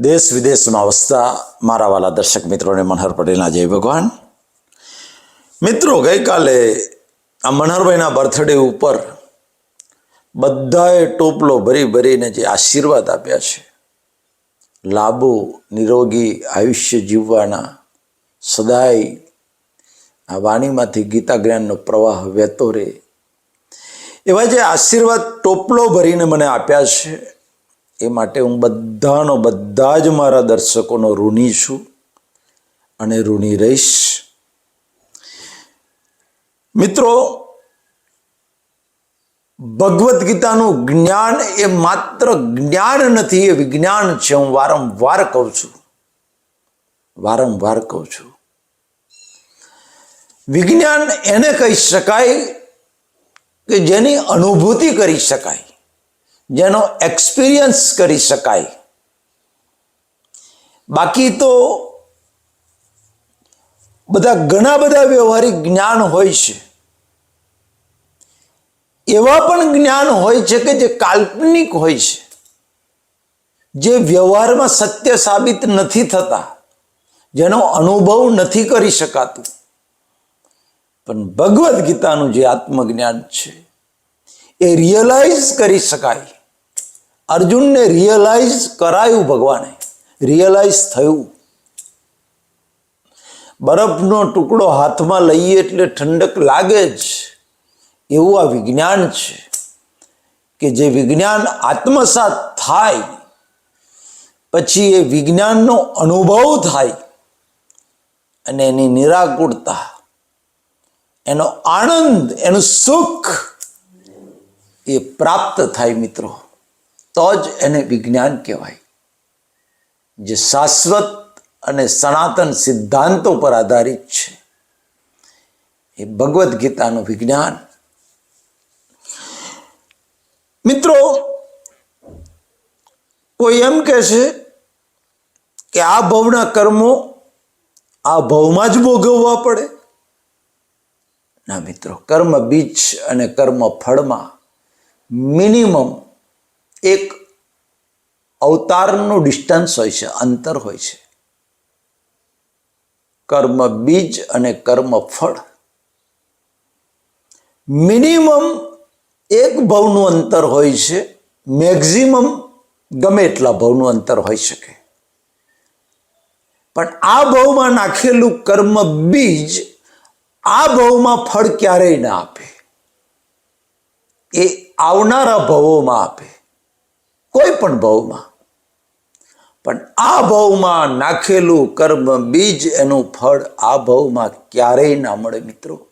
દેશ વિદેશમાં વસતા મારા વાલા દર્શક મિત્રોને મનહર પટેલના જય ભગવાન. મિત્રો, ગઈકાલે આ મનહરભાઈના બર્થડે ઉપર બધાએ ટોપલો ભરી ભરીને જે આશીર્વાદ આપ્યા છે, લાંબુ, નિરોગી, આયુષ્ય જીવવાના, સદાય આ વાણીમાંથી ગીતા જ્ઞાનનો પ્રવાહ વહેતો રહે. એવા જે આશીર્વાદ ટોપલો ભરીને મને આપ્યા છે એ માટે હું બધાનો, બધા જ મારા દર્શકોનો ઋણી છું અને ઋણી રહીશ. મિત્રો ભગવદ્ ગીતાનું જ્ઞાન એ માત્ર જ્ઞાન નથી, એ વિજ્ઞાન છે. હું વારંવાર કહું છું, વારંવાર કહું છું. વિજ્ઞાન એને કહી શકાય કે જેની અનુભૂતિ કરી શકાય. જેનો એક્સપિરિયન્સ કરી શકાય. બાકી તો બધા ઘણા બધા વ્યવહારિક જ્ઞાન હોય છે. એવા પણ જ્ઞાન હોય છે કે જે કાલ્પનિક હોય છે. જે વ્યવહારમાં સત્ય સાબિત નથી થતા, જેનો અનુભવ નથી કરી શકાતું. પણ ભગવદ્ ગીતાનું જે આત્મજ્ઞાન છે, એ રિયલાઇઝ કરી શકાય. અર્જુનને રિયલાઇઝ કરાયું ભગવાને. રિયલાઇઝ થયું. બરફનો ટુકડો હાથમાં લઈએ એટલે ઠંડક લાગે જ. એવું આ વિજ્ઞાન છે કે જે વિજ્ઞાન આત્મસાત થાય, પછી એ વિજ્ઞાનનો અનુભવ થાય અને એની નિરાકુરતા, એનો આનંદ, એનું સુખ એ પ્રાપ્ત થાય મિત્રો. તો જ એને વિજ્ઞાન કહેવાય. જે શાશ્વત અને સનાતન સિદ્ધાંતો પર આધારિત છે. એ ભગવદ્ ગીતાનું વિજ્ઞાન. મિત્રો, કોઈ એમ કહે છે કે આ ભવના કર્મો આ ભવમાં જ ભોગવવા પડે? ના મિત્રો, કર્મ બીજ અને કર્મ ફળમાં મિનિમમ એક અવતારનું ડિસ્ટન્સ હોય છે, અંતર હોય છે. કર્મ બીજ અને કર્મ ફળ. મિનિમમ એક ભવનું અંતર હોય છે મેક્ઝિમમ ગમે એટલા ભવનું અંતર હોઈ શકે. પણ આ ભવમાં નાખેલું કર્મ બીજ, આ ભવમાં ફળ ક્યારેય ના આપે. એ આવનારા ભાવોમાં આપે. કોઈ પણ ભાવમાં. પણ આ ભવમાં નાખેલું કર્મ બીજ એનું ફળ આ ભાવમાં ક્યારેય ના મળે મિત્રો.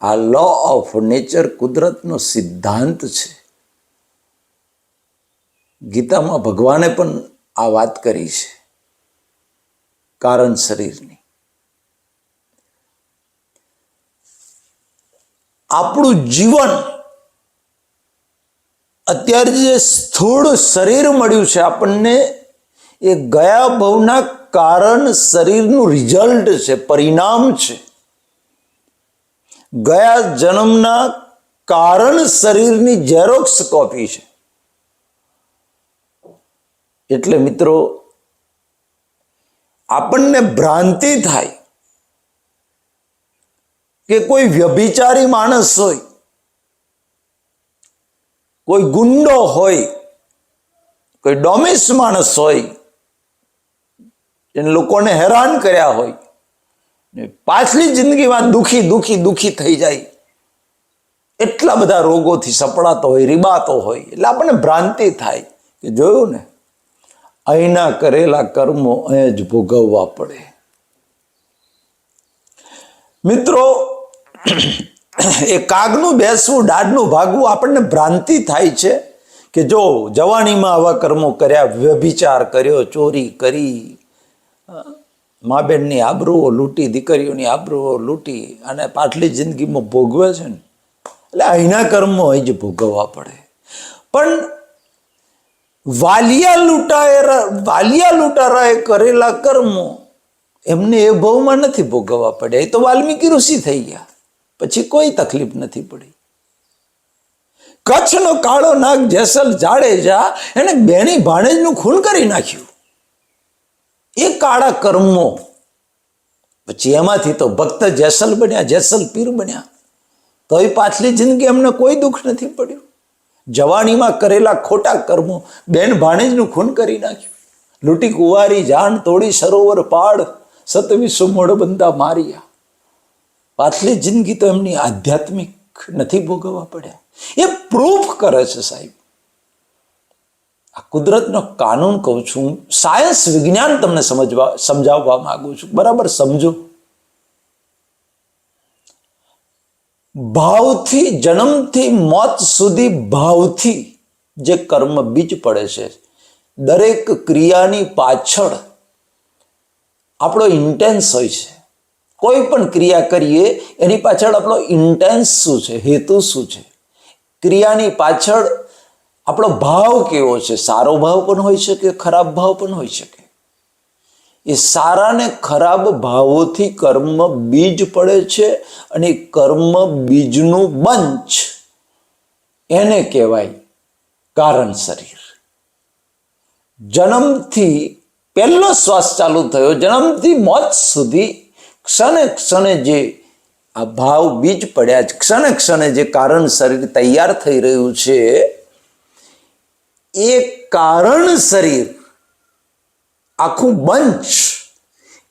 આ લો ઓફ નેચર કુદરતનો સિદ્ધાંત છે. ગીતામાં ભગવાને પણ આ વાત કરી છે. કારણ શરીરની. આપણું જીવન અત્યારે જે સ્થૂળ શરીર મળ્યું છે આપણને, એ ગયા ભવના કારણ શરીરનું રિઝલ્ટ છે, પરિણામ છે. ગયા જન્મના કારણ શરીરની ઝેરોક્સ કોપી છે. એટલે મિત્રો, આપણને ભ્રાંતિ થાય કે કોઈ વ્યભિચારી માણસ હોય કોઈ ગુંડો હોય, કોઈ ડોમિસ માણસ હોય એને લોકોને હેરાન કર્યા હોય પાછલી જિંદગીમાં દુખી દુખી દુખી થઈ જાય, એટલા બધા રોગોથી સપડાતો હોય, રીબાતો હોય, એટલે આપણને ભ્રાંતિ થાય કે જોયું ને, અહીંના કરેલા કર્મો અહીં જ ભોગવવા પડે. મિત્રો એ કાગનું બેસવું, દાઢનું ભાગવું આપણને ભ્રાંતિ થાય છે કે જો જવાણીમાં આવા કર્મો કર્યા, વ્યભિચાર કર્યો, ચોરી કરી મા બેનની આબરૂઓ લૂંટી, દીકરીઓની આબરૂઓ લૂંટી અને પાછલી જિંદગીમાં ભોગવે છે ને, એટલે અહીંના કર્મો અહીં જ ભોગવવા પડે. પણ વાલિયા લૂંટાયેલા, વાલિયા લૂંટારાએ કરેલા કર્મો એમને એ ભવમાં નથી ભોગવવા પડે એ તો વાલ્મીકી ઋષિ થઈ ગયા. પછી કોઈ તકલીફ નથી પડી. કચ્છનો કાળો નાગ જેસલ જાડેજા એને બેની ભાણેજનું ખૂન કરી નાખ્યું. એ કાળા કર્મો. પછી એમાંથી તો ભક્ત જેસલ બન્યા, જેસલ પીર બન્યા. તોય પાછલી જિંદગી એમને કોઈ દુઃખ નથી પડ્યું. જવાનીમાં કરેલા ખોટા કર્મો બેન ભાણેજનું ખૂન કરી નાખ્યું. લૂંટી કુંવારી જાણ તોડી, સરોવર પાડ, સતવીસો મોઢ બંદા માર્યા. પાછલી જિંદગી તો એમની આધ્યાત્મિક નથી ભોગવવા પડ્યા. એ પ્રૂફ કરે છે સાહેબ. આ કુદરતનો કાનૂન કહું છું સાયન્સ વિજ્ઞાન તમને સમજવા, સમજાવવા માંગુ છું. બરાબર સમજો. ભાવથી, જન્મથી, મોત સુધી ભાવથી જે કર્મ બીજ પડે છે, દરેક ક્રિયાની પાછળ આપણો ઇન્ટેન્સ હોય છે. કોઈ પણ ક્રિયા કરીએ, એની પાછળ આપણો ઇન્ટેન્સ શું છે, હેતુ શું છે? ક્રિયાની પાછળ આપણો ભાવ કેવો છે? સારો ભાવ પણ હોઈ શકે, ખરાબ ભાવ પણ હોઈ શકે. એ સારા ને ખરાબ ભાવોથી કર્મ બીજ પડે છે અને કર્મ બીજનું બંચ એને કહેવાય કારણ શરીર. જન્મથી પહેલો શ્વાસ ચાલુ થયો, જન્મથી મોત સુધી ક્ષણે ક્ષણે જે આ ભાવ બીજ પડ્યા છે, ક્ષણે ક્ષણે જે કારણ શરીર તૈયાર થઈ રહ્યું છે, એ કારણ શરીર, આખું બંચ,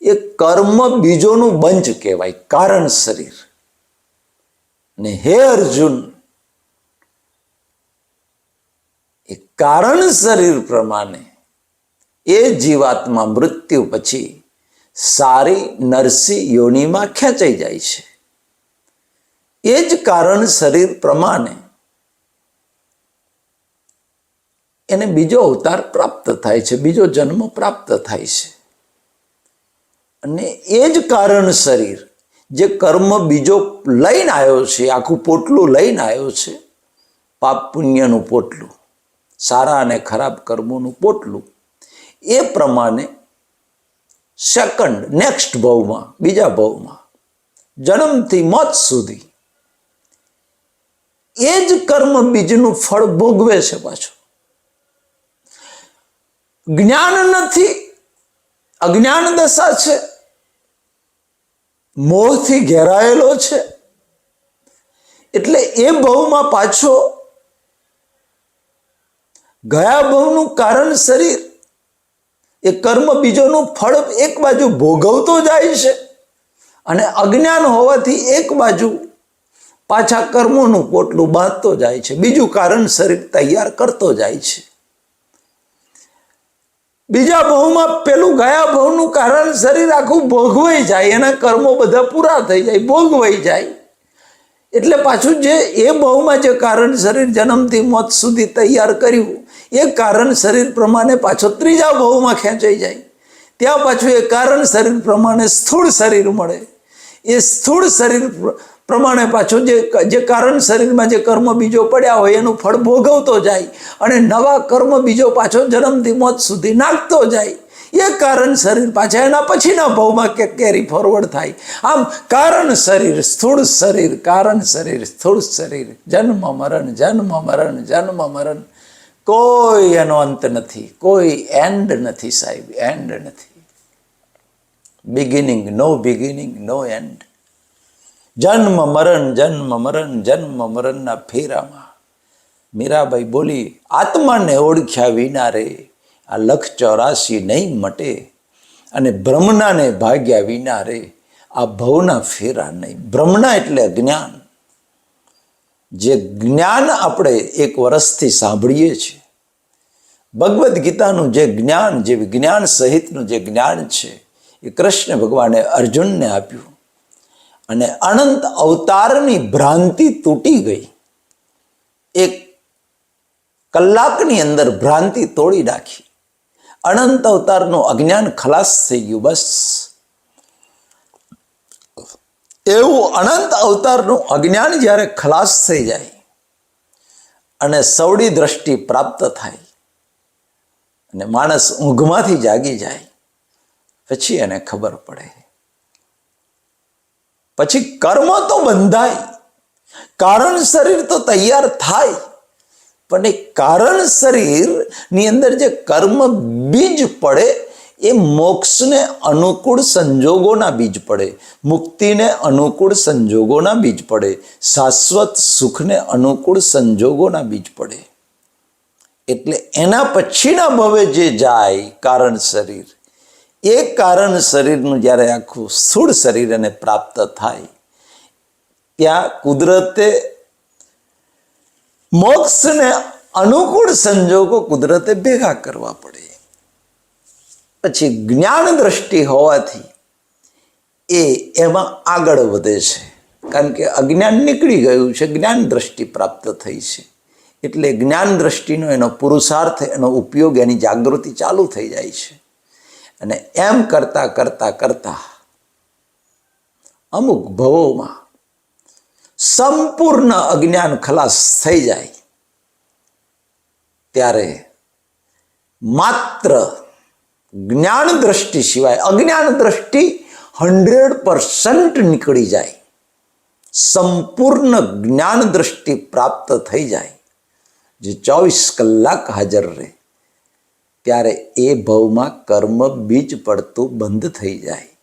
એ કર્મ બીજોનું બંચ કહેવાય, કારણ શરીર. ને હે અર્જુન, એ કારણ શરીર પ્રમાણે એ જીવાત્મા મૃત્યુ પછી સારી નરસી યોનિમાં ખેંચાઈ જાય છે. એ જ કારણ શરીર પ્રમાણે એને બીજો અવતાર પ્રાપ્ત થાય છે, બીજો જન્મ પ્રાપ્ત થાય છે. અને એ જ કારણ શરીર જે કર્મ બીજો લઈને આવ્યો છે, આખું પોટલું લઈને આવ્યો છે, પાપ પુણ્યનું પોટલું, સારા અને ખરાબ કર્મોનું પોટલું, એ પ્રમાણે સેકન્ડ નેક્સ્ટ ભાવમાં, બીજા ભાવમાં. જન્મથી મોત સુધી. એ જ કર્મ બીજનું ફળ ભોગવે છે પાછું. જ્ઞાન નથી, અજ્ઞાન દશા છે. મોહથી ઘેરાયેલો છે. એટલે એ ભવમાં પાછો ગયા ભવનું કારણ શરીર. એ કર્મ બીજોનું ફળ એક બાજુ ભોગવતો જાય છે અને અજ્ઞાન હોવાથી એક બાજુ પાછા કર્મોનું પોટલું બાંધતો જાય છે. બીજું કારણ શરીર તૈયાર કરતો જાય છે. બીજા ભાવમાં પેલું ગયા ભાવનું કારણ શરીર આખું ભોગવાઈ જાય, એના કર્મો બધા પૂરા થઈ જાય, ભોગવાઈ જાય. એટલે પાછું જે એ ભાવમાં જે કારણ શરીર જન્મથી મોત સુધી તૈયાર કર્યું એ કારણ શરીર પ્રમાણે પાછો ત્રીજા ભાવમાં ખેંચાઈ જાય. ત્યાં પાછું એ કારણ શરીર પ્રમાણે સ્થૂળ શરીર મળે. એ સ્થૂળ શરીર પ્રમાણે પાછું જે જે કારણ શરીરમાં જે કર્મ બીજો પડ્યા હોય એનું ફળ ભોગવતો જાય અને નવા કર્મ બીજો પાછો જન્મથી મોત સુધી નાખતો જાય. એ કારણ શરીર પાછા એના પછીના ભાવમાં કે, કેરી ફોરવર્ડ થાય. આમ કારણ શરીર સ્થૂળ શરીર, કારણ શરીર સ્થૂળ શરીર. જન્મ મરણ જન્મ મરણ જન્મ મરણ. કોઈ એનો અંત નથી, કોઈ એન્ડ નથી સાહેબ એન્ડ નથી. Beginning no beginning no end જન્મ, મરણ જન્મ મરણ, જન્મ, મરણના ફેરામાં. મીરાબાઈ બોલી, આત્માને ઓળખ્યા વિના રે, આ લખ ચોરાસી નહીં મટે અને ભ્રમણાને ભાગ્યા વિના રે, આ ભવના ફેરા નહીં. બ્રહ્મણા એટલે અજ્ઞાન જે જ્ઞાન આપણે એક વર્ષથી સાંભળીએ છીએ. ભગવદ્ ગીતાનું જે જ્ઞાન, જે વિજ્ઞાન સહિતનું જે જ્ઞાન છે, એ કૃષ્ણ ભગવાને અર્જુનને આપ્યું. અને અનંત અવતારની ભ્રાંતિ તૂટી ગઈ. એક કલાકની અંદર ભ્રાંતિ તોડી નાખી. અનંત અવતારનું અજ્ઞાન ખલાસ થઈ ગયું, બસ. એવું અનંત અવતારનું અજ્ઞાન જ્યારે ખલાસ થઈ જાય અને સવડી દ્રષ્ટિ પ્રાપ્ત થાય અને માણસ ઊંઘમાંથી જાગી જાય, પછી એને ખબર પડે. પછી કર્મ તો બંધાય, કારણ શરીર તો તૈયાર થાય, પણ એ કારણ શરીરની અંદર જે કર્મ બીજ પડે એ મોક્ષને અનુકૂળ સંજોગોના બીજ પડે. મુક્તિને અનુકૂળ સંજોગોના બીજ પડે. શાશ્વત સુખને અનુકૂળ સંજોગોના બીજ પડે. એટલે એના પછીના ભવે જે જાય કારણ શરીર, એ કારણ શરીરનું જ્યારે આખું સ્થૂળ શરીર એને પ્રાપ્ત થાય, ત્યાં કુદરતે મોક્ષને અનુકૂળ સંજોગો કુદરતે ભેગા કરવા પડે. પછી જ્ઞાન દ્રષ્ટિ હોવાથી એ એમાં આગળ વધે છે. કારણ કે અજ્ઞાન નીકળી ગયું છે, જ્ઞાન દ્રષ્ટિ પ્રાપ્ત થઈ છે. એટલે જ્ઞાન દ્રષ્ટિનો એનો પુરુષાર્થ, એનો ઉપયોગ, એની જાગૃતિ ચાલુ થઈ જાય છે. અને એમ કરતા કરતા કરતા અમુક ભવોમાં સંપૂર્ણ અજ્ઞાન ખલાસ થઈ જાય. ત્યારે માત્ર જ્ઞાન દ્રષ્ટિ સિવાય અજ્ઞાન દ્રષ્ટિ હંડ્રેડ પર્સન્ટ નીકળી જાય. સંપૂર્ણ જ્ઞાન દ્રષ્ટિ પ્રાપ્ત થઈ જાય. જે ચોવીસ કલાક હાજર રહે, ત્યારે એ ભવમાં કર્મ બીજ પડતું બંધ થઈ જાય.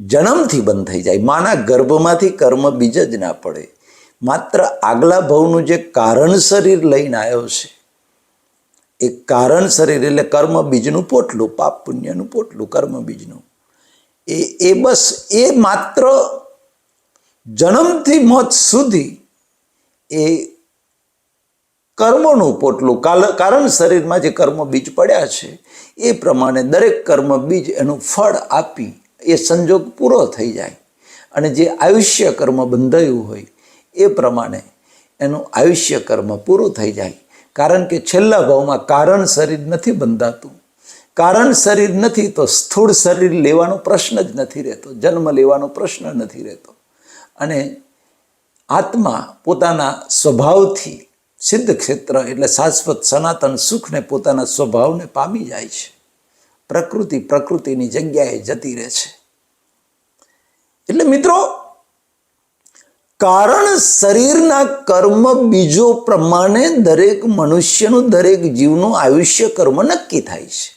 જન્મથી બંધ થઈ જાય. માના ગર્ભમાંથી કર્મ બીજ જ ના પડે. માત્ર આગલા ભવનું જે કારણ શરીર લઈને આવ્યો છે એ કારણ શરીર એટલે કર્મ બીજનું પોટલું, પાપ પુણ્યનું પોટલું, કર્મ બીજનું. એ એ બસ એ માત્ર જન્મથી મોત સુધી એ કર્મોનું પોટલું કારણ શરીરમાં જે કર્મ બીજ પડ્યા છે, એ પ્રમાણે દરેક કર્મ બીજ એનું ફળ આપી, એ સંજોગ પૂરો થઈ જાય. અને જે આયુષ્ય કર્મ બંધાયું હોય, એ પ્રમાણે એનું આયુષ્ય કર્મ પૂરું થઈ જાય. કારણ કે છેલ્લા ભાવમાં કારણ શરીર નથી બંધાતું. કારણ શરીર નથી તો સ્થૂળ શરીર લેવાનો પ્રશ્ન જ નથી રહેતો. જન્મ લેવાનો પ્રશ્ન નથી રહેતો. અને આત્મા પોતાના સ્વભાવથી સિદ્ધ ક્ષેત્ર એટલે શાશ્વત સનાતન સુખને પોતાના સ્વભાવને પામી જાય છે. પ્રકૃતિ પ્રકૃતિની જગ્યાએ જતી રહે છે. એટલે મિત્રો કારણ શરીરના કર્મ બીજો પ્રમાણે દરેક મનુષ્યનું, દરેક જીવનું આયુષ્ય કર્મ નક્કી થાય છે.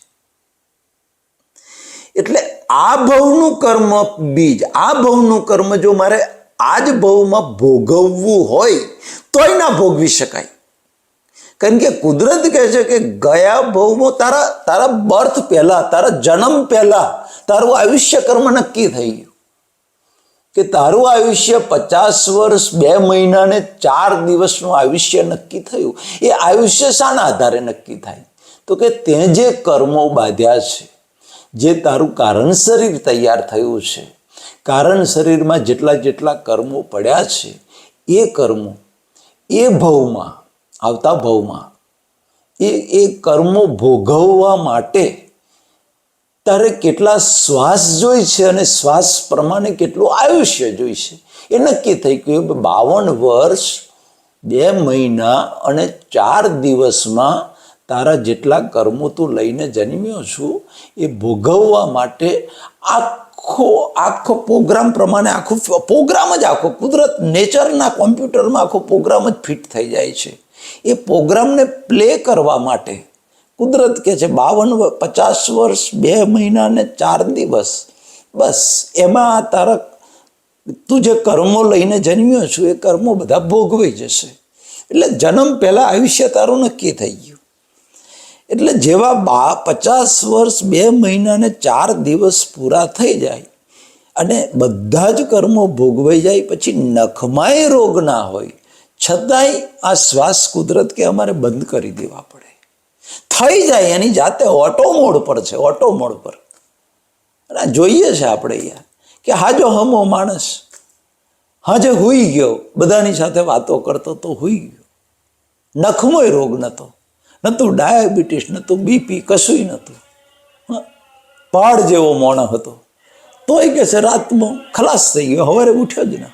એટલે આ ભવનું કર્મ બીજ, આ ભવનું કર્મ જો મારે આ જ ભવમાં ભોગવવું હોય, તોય ના ભોગવી શકાય. કારણ કે કુદરત કહે છે કે ગયા ભવમાં તારા તારા બર્થ પહેલા, તારા જન્મ પહેલા તારું આયુષ્ય કર્મ નક્કી થઈ ગયું. કે તારું આયુષ્ય પચાસ વર્ષ, બે મહિના ને ચાર દિવસનું આયુષ્ય નક્કી થયું. એ આયુષ્ય શાના આધારે નક્કી થાય. તો કે તે જે કર્મો બાંધ્યા છે, જે તારું કારણ શરીર તૈયાર થયું છે, કારણ શરીરમાં જેટલા જેટલા કર્મો પડ્યા છે, એ કર્મો, એ ભવમાં, આવતા ભવમાં, એ એ કર્મો ભોગવવા માટે તારે કેટલા શ્વાસ જોઈ છે અને શ્વાસ પ્રમાણે કેટલું આયુષ્ય જોઈશે એ નક્કી થઈ ગયું બાવન વર્ષ, બે મહિના અને ચાર દિવસમાં તારા જેટલા કર્મો તું લઈને જન્મ્યો છું, એ ભોગવવા માટે આખો આખો પ્રોગ્રામ પ્રમાણે આખો પ્રોગ્રામ જ આખો, કુદરત, નેચરના કોમ્પ્યુટરમાં આખો પ્રોગ્રામ જ ફિટ થઈ જાય છે. એ પ્રોગ્રામને પ્લે કરવા માટે કુદરત કે છે, બાવન પચાસ વર્ષ, બે મહિના ને ચાર દિવસ. બસ, એમાં આ તારા તું જે કર્મો લઈને જન્મ્યો છું, એ કર્મો બધા ભોગવાઈ જશે. એટલે જન્મ પહેલાં આયુષ્ય તારું નક્કી થઈ ગયું. એટલે જેવા બા, પચાસ વર્ષ, બે મહિના ને ચાર દિવસ પૂરા થઈ જાય, અને બધા જ કર્મો ભોગવાઈ જાય, પછી નખમાય રોગ ના હોય, છતાંય આ શ્વાસ કુદરત કે અમારે બંધ કરી દેવા પડે. થઈ જાય એની જાતે ઓટો મોડ પર છે ઓટો મોડ પર. અને જોઈએ છે આપણે યાર, કે હાજો હમો માણસ હાજે હુઈ ગયો, બધાની સાથે વાતો કરતો તો હુઈ ગયો. નખમોય રોગ નહોતો નહોતું ડાયાબિટીસ નહોતું બીપી, કશુંય નહોતું પાડ જેવો મોણ હતો. તોય કે છે રાતમાં ખલાસ થઈ ગયો, હવારે ઉઠ્યો જ ના.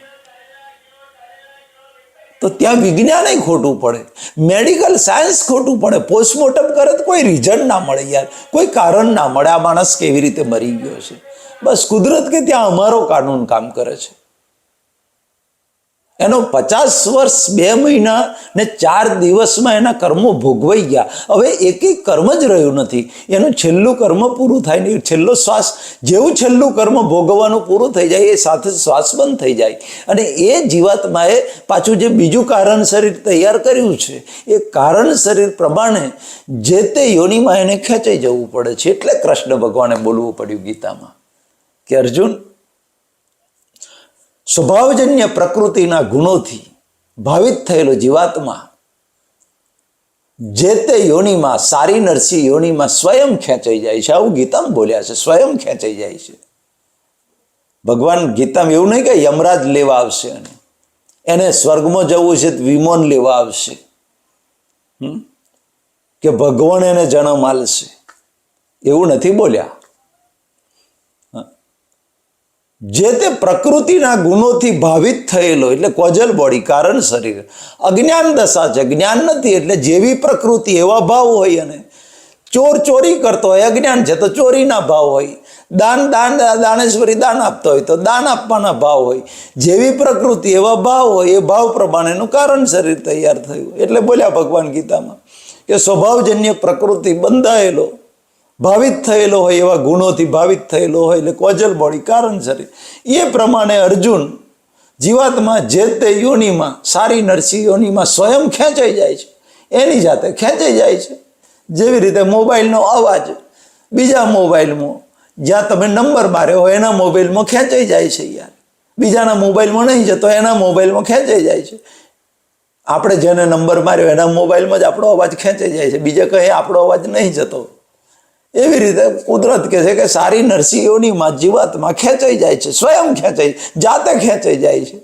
તો ત્યાં વિજ્ઞાન ખોટું પડે. મેડિકલ સાયન્સ ખોટું પડે. પોસ્ટમોર્ટમ કરે તો કોઈ રીઝન ના મળે યાર. કોઈ કારણ ના મળે. આ માણસ કેવી રીતે મરી ગયો છે? બસ કુદરત કે ત્યાં અમારો કાનૂન કામ કરે છે. એનો પચાસ વર્ષ, બે મહિના ને ચાર દિવસમાં એના કર્મો ભોગવાઈ ગયા. હવે એક કર્મ જ રહ્યું નથી. એનું છેલ્લું કર્મ પૂરું થાય નહીં. છેલ્લો શ્વાસ, જેવું છેલ્લું કર્મ ભોગવવાનું પૂરું થઈ જાય, એ સાથે શ્વાસ બંધ થઈ જાય. અને એ જીવાત્માએ પાછું જે બીજું કારણ શરીર તૈયાર કર્યું છે, એ કારણ શરીર પ્રમાણે જે તે યોનિમાં એને ખેંચાઈ જવું પડે છે. એટલે કૃષ્ણ ભગવાને બોલવું પડ્યું ગીતામાં કે અર્જુન સ્વભાવજન્ય પ્રકૃતિના ગુણોથી ભાવિત થયેલો જીવાત્મા જે તે યોનિમાં, સારી નરસી યોનિમાં સ્વયં ખેંચાઈ જાય છે. આવું ગીતામ બોલ્યા છે, સ્વયં ખેંચાઈ જાય છે. ભગવાન ગીતામાં એવું નહીં કે યમરાજ લેવા આવશે એને એને સ્વર્ગમાં જવું છે, વિમોન લેવા આવશે? કે ભગવાન એને જન્મ આલશે એવું નથી બોલ્યા. જે તે પ્રકૃતિના ગુણોથી ભાવિત થયેલો, એટલે કોજલ બોડી, કારણ શરીર. અજ્ઞાન દશા છે, જ્ઞાન નથી, એટલે જેવી પ્રકૃતિ, એવા ભાવ હોય અને ચોર ચોરી કરતો હોય, અજ્ઞાન છે, તો ચોરીના ભાવ હોય. દાન દાન, દાનેશ્વરી દાન આપતો હોય, તો દાન આપવાના ભાવ હોય. જેવી પ્રકૃતિ, એવા ભાવ હોય, એ ભાવ પ્રમાણેનું કારણ શરીર તૈયાર થયું. એટલે બોલ્યા ભગવાન ગીતામાં કે સ્વભાવજન્ય પ્રકૃતિ બંધાયેલો. ભાવિત થયેલો હોય એવા ગુણોથી ભાવિત થયેલો હોય એટલે કોજલ બોડી કારણ શરીર એ પ્રમાણે અર્જુન જીવાતમાં જે તે યોનિમાં, સારી નરસી યોનિમાં સ્વયં ખેંચાઈ જાય છે. એની જાતે ખેંચાઈ જાય છે. જેવી રીતે મોબાઈલનો અવાજ, બીજા મોબાઈલમાં, જ્યાં તમે નંબર માર્યો હોય એના મોબાઈલમાં ખેંચાઈ જાય છે યાર. બીજાના મોબાઈલમાં નહીં જતો, એના મોબાઈલમાં ખેંચાઈ જાય છે. આપણે જેને નંબર માર્યો એના મોબાઈલમાં જ આપણો અવાજ ખેંચાઈ જાય છે. બીજે કંઈ આપણો અવાજ નહીં જતો. એવી રીતે કુદરત કહે છે કે સારી નરસિંહોનીમાં જીવાતમાં ખેંચાઈ જાય છે, સ્વયં ખેંચાઈ જાતે ખેંચાઈ જાય છે.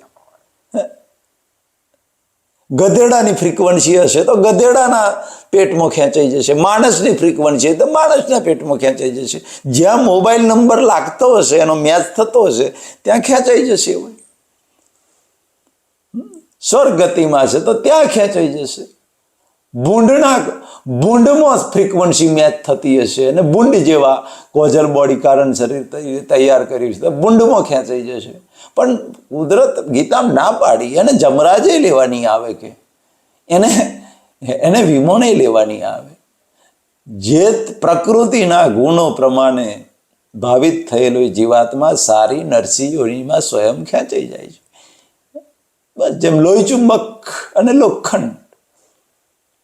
ગધેડાની ફ્રીક્વન્સી હશે તો ગધેડાના પેટમાં ખેંચાઈ જશે, માણસની ફ્રીક્વન્સી તો માણસના પેટમાં ખેંચાઈ જશે. જ્યાં મોબાઈલ નંબર લાગતો હશે, એનો મેચ થતો હશે, ત્યાં ખેંચાઈ જશે. સ્વર્ગતિમાં છે તો ત્યાં ખેંચાઈ જશે. ભૂંડના ભૂંડમાં ફ્રીક્વન્સી મેચ થતી હશે અને ભૂંડ જેવા કોઝલ બોડી કારણ શરીર તૈયાર કર્યું છે. તો ભૂંડમાં ખેંચાઈ જશે. પણ કુદરત ગીતા ના પાડી, એને જમરાજે લેવાની આવે કે? એને એને વિમોને લેવાની આવે. જે પ્રકૃતિના ગુણો પ્રમાણે ભાવિત થયેલો જીવાત્મા સારી નરસી યોનિમાં સ્વયં ખેંચાઈ જાય છે. બસ જેમ લોહી ચુંબક અને લોખંડ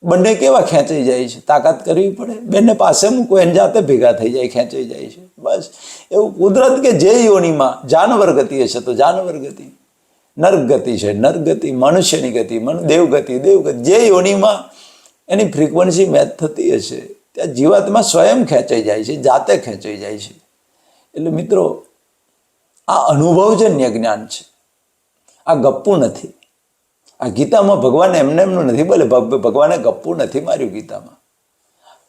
બંને કેવા ખેંચાઈ જાય છે? તાકાત કરવી પડે. બેને પાસે મૂકો, એને જાતે ભેગા થઈ જાય, ખેંચાઈ જાય છે. બસ. એવું કુદરત કે જે યોનિમાં જાનવર ગતિ હશે તો જાનવર ગતિ. નર્ક ગતિ છે, નર્ક ગતિ, મનુષ્યની ગતિ, મન દેવગતિ દેવગતિ જે યોનિમાં એની ફ્રિકવન્સી મેચ થતી હશે, ત્યાં જીવાતમાં સ્વયં ખેંચાઈ જાય છે, જાતે ખેંચાઈ જાય છે. એટલે મિત્રો, આ અનુભવજન્ય જ્ઞાન છે. આ ગપ્પું નથી. આ ગીતામાં ભગવાન એમને એમનું નથી બોલે, ભગ- ભગવાને ગપ્પુ નથી માર્યું ગીતામાં.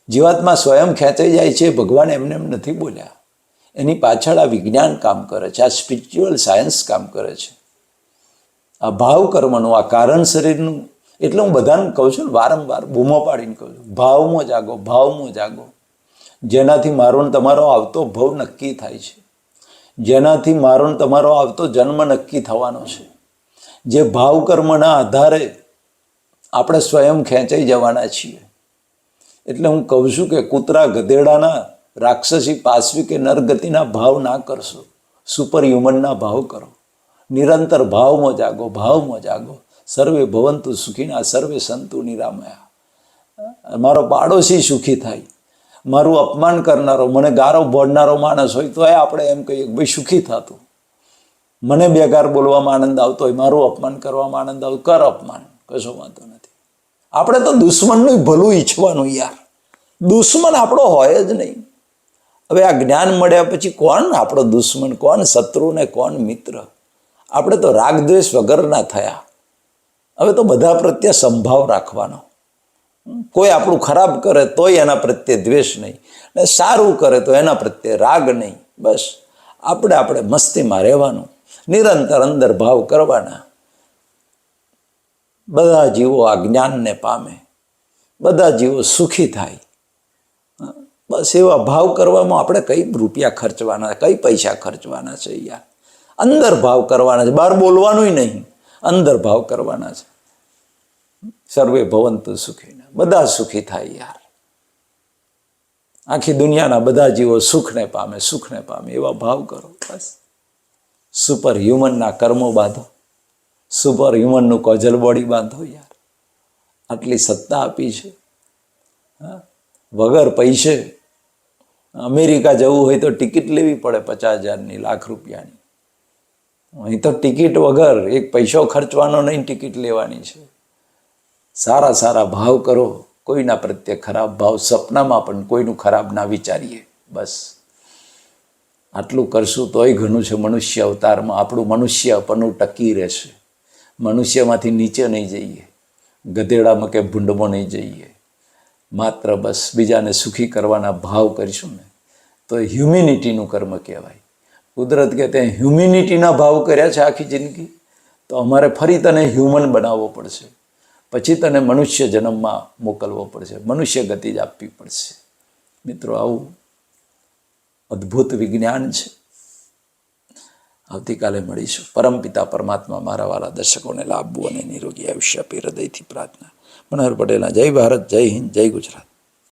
જીવાતમાં સ્વયં ખેંચાઈ જાય છે, ભગવાન એમને એમ નથી બોલ્યા. એની પાછળ આ વિજ્ઞાન કામ કરે છે, આ સ્પિરિચ્યુઅલ સાયન્સ કામ કરે છે. આ ભાવ કર્મનું, આ કારણ શરીરનું, એટલે હું બધાને કહું છું વારંવાર બૂમો પાડીને કહું છું, ભાવમાં જાગો ભાવમાં જાગો. જેનાથી મારો ને તમારો આવતો ભવ નક્કી થાય છે. જેનાથી મારો ને તમારો આવતો જન્મ નક્કી થવાનો છે. જે ભાવ કર્મના આધારે આપણે સ્વયં ખેંચાઈ જવાના છીએ. એટલે હું કહું છું કે કૂતરા ગધેડાના રાક્ષસી પાશ્વી કે નરગતિના ભાવ ના કરશો. સુપર હ્યુમનના ભાવ કરો. નિરંતર ભાવમાં જાગો ભાવમાં જાગો. સર્વે ભવંતુ સુખીના, સર્વે સંતુ નિરામયા. મારો પાડોશી સુખી થાય. મારું અપમાન કરનારો, મને ગારો ભોડનારો માણસ હોય તો આપણે એમ કહીએ કે ભાઈ સુખી થતું મને બેકાર બોલવામાં આનંદ આવતો હોય, મારું અપમાન કરવામાં આનંદ આવતો કર અપમાન, કશો વાંધો નથી. આપણે તો દુશ્મનનું ભલું ઈચ્છવાનું યાર. દુશ્મન આપણો હોય જ નહીં. હવે આ જ્ઞાન મળ્યા પછી કોણ આપણો દુશ્મન, કોણ શત્રુ ને કોણ મિત્ર? આપણે તો રાગદ્વેષ વગરના થયા. હવે તો બધા પ્રત્યે સંભાવ રાખવાનો. કોઈ આપણું ખરાબ કરે તોય એના પ્રત્યે દ્વેષ નહીં. ને સારું કરે તો એના પ્રત્યે રાગ નહીં. બસ, આપણે આપણે મસ્તીમાં રહેવાનું. નિરંતર અંદર ભાવ કરવાના. બધા જીવો આ જ્ઞાનને પામે. બધા જીવો સુખી થાય. બસ એવા ભાવ કરવામાં આપણે કઈ રૂપિયા ખર્ચવાના, કઈ પૈસા ખર્ચવાના છે યાર? અંદર ભાવ કરવાના છે. બહાર બોલવાનું નહીં. અંદર ભાવ કરવાના છે. સર્વે ભવંતુ સુખીને. બધા સુખી થાય યાર. આખી દુનિયાના બધા જીવો સુખને પામે સુખને પામે એવા ભાવ કરો. બસ. સુપર હ્યુમનના કર્મો બાંધો. સુપર હ્યુમનનું કોજલ બોડી બાંધો યાર. આટલી સત્તા આપી છે. વગર પૈસે અમેરિકા જવું હોય તો ટિકિટ લેવી પડે પચાસ હજારની, લાખ રૂપિયાની. અહીં તો ટિકિટ વગર એક પૈસો ખર્ચવાનો નહીં, ટિકિટ લેવાની છે. સારા સારા ભાવ કરો. કોઈના પ્રત્યે ખરાબ ભાવ, સપનામાં પણ કોઈનું ખરાબ ના વિચારીએ. બસ. આટલું કરશું તોય ઘણું છે મનુષ્ય અવતારમાં. આપણું મનુષ્ય મનુષ્યપણું ટકી રહેશે. મનુષ્યમાંથી નીચે નહીં જઈએ. ગધેડામાં કે ભૂંડમાં નહીં જઈએ. માત્ર બસ બીજાને સુખી કરવાના ભાવ કરીશું ને, તો હ્યુમિનિટીનું કર્મ કહેવાય. કુદરત કે તે હ્યુમિનિટીના ભાવ કર્યા છે આખી જિંદગી, તો અમારે ફરી તને હ્યુમન બનાવવો પડશે. પછી તને મનુષ્ય જન્મમાં મોકલવો પડશે. મનુષ્ય ગતિ જ આપવી પડશે. મિત્રો, આવું અદ્ભુત વિજ્ઞાન છે. આવતીકાલે મળીશું. પરમપિતા પરમાત્મા મારા વાલા દર્શકોને લાભવું અને નિરોગી આયુષ્ય આપી હૃદયથી પ્રાર્થના. મનોહર પટેલના જય ભારત, જય હિન્દ, જય ગુજરાત.